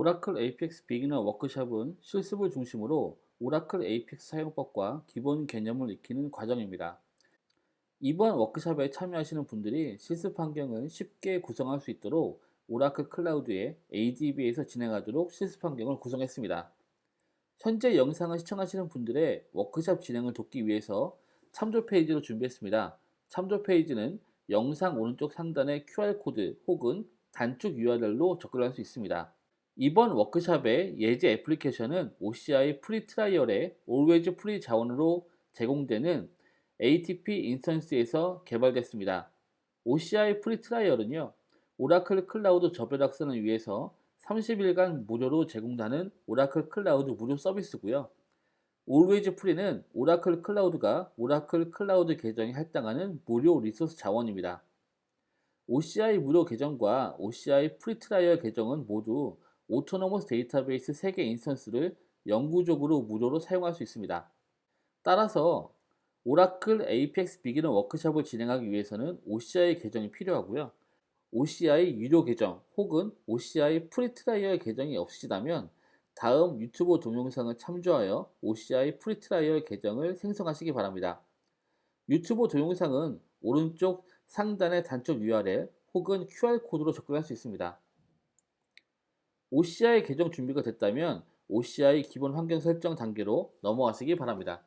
오라클 APX 비기너 워크숍은 실습을 중심으로 오라클 APX 사용법과 기본 개념을 익히는 과정입니다. 이번 워크숍에 참여하시는 분들이 실습 환경을 쉽게 구성할 수 있도록 오라클 클라우드의 ADB에서 진행하도록 실습 환경을 구성했습니다. 현재 영상을 시청하시는 분들의 워크숍 진행을 돕기 위해서 참조 페이지로 준비했습니다. 참조 페이지는 영상 오른쪽 상단의 QR코드 혹은 단축 URL로 접근할 수 있습니다. 이번 워크숍의 예제 애플리케이션은 OCI 프리 트라이얼의 Always Free 자원으로 제공되는 ATP 인스턴스에서 개발됐습니다. OCI 프리 트라이얼은요, 오라클 클라우드 저별 학습을 위해서 30일간 무료로 제공하는 오라클 클라우드 무료 서비스고요. Always Free는 오라클 클라우드가 오라클 클라우드 계정에 할당하는 무료 리소스 자원입니다. OCI 무료 계정과 OCI 프리 트라이얼 계정은 모두 오토노머스 데이터베이스 3개 인스턴스를 영구적으로 무료로 사용할 수 있습니다. 따라서 오라클 APX 비기너 워크숍을 진행하기 위해서는 OCI 계정이 필요하고요. OCI 유료 계정 혹은 OCI 프리 트라이얼 계정이 없으시다면 다음 유튜브 동영상을 참조하여 OCI 프리 트라이얼 계정을 생성하시기 바랍니다. 유튜브 동영상은 오른쪽 상단의 단축 URL 혹은 QR코드로 접근할 수 있습니다. OCI 계정 준비가 됐다면 OCI 기본 환경 설정 단계로 넘어가시기 바랍니다.